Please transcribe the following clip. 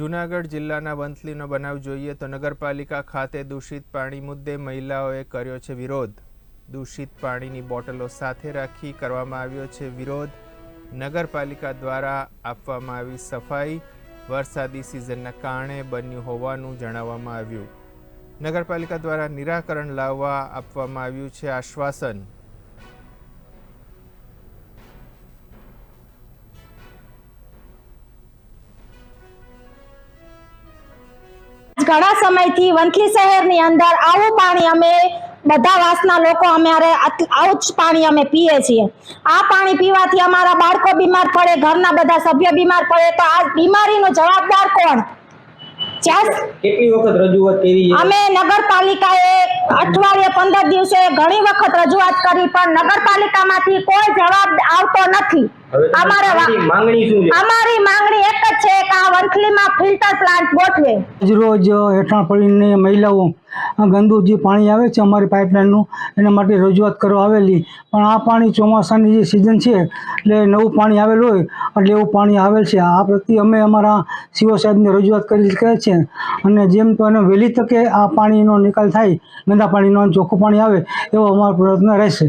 જૂનાગઢ જિલ્લાના વંથલીનો બનાવ જોઈએ તો નગરપાલિકા ખાતે દૂષિત પાણી મુદ્દે મહિલાઓએ કર્યો છે વિરોધ. દૂષિત પાણીની બોટલો સાથે રાખી કરવામાં આવ્યો છે વિરોધ. નગરપાલિકા દ્વારા આપવામાં આવી સફાઈ વરસાદી સિઝનના કારણે બન્યું હોવાનું જણાવવામાં આવ્યું. નગરપાલિકા દ્વારા નિરાકરણ લાવવા આપવામાં આવ્યું છે આશ્વાસન. ઘણા સમયથી વંથલી શહેરની અંદર આવું પાણી અમે બધા વાસના લોકો અમારે આવું જ પાણી અમે પીએ છીએ. આ પાણી પીવાથી અમારા બાળકો બીમાર પડે ઘરના બધા સભ્ય બીમાર પડે તો આ બીમારીનો જવાબદાર કોણ? કેટલી વખત રજૂઆત કરી અમે નગરપાલિકાએ અઠવાડિયે પંદર દિવસે ઘણી વખત રજૂઆત કરી પણ નગરપાલિકામાંથી કોઈ જવાબ આવતો નથી. અમારે માંગણી શું છે? અમારી માંગણી એક છે કે આ વંથલીમાં ફિલ્ટર પ્લાન્ટ ગોઠવે? રોજ હેઠા પડીને મહિલાઓ ગંદુ જે પાણી આવે છે અમારી પાઇપલાઇનનું, એના માટે રજૂઆત કરવા આવેલી. પણ આ પાણી ચોમાસાની જે સિઝન છે, એટલે નવું પાણી આવેલ હોય, એટલે એવું પાણી આવેલ છે. આ પ્રત્યે અમે અમારા સીઓ સાહેબને રજૂઆત કરી કહે છે. અને જેમ તો એને વહેલી તકે આ પાણીનો નિકાલ થાય, ગંદા પાણીનો ચોખ્ખું પાણી આવે, એવો અમારો પ્રયત્ન રહેશે.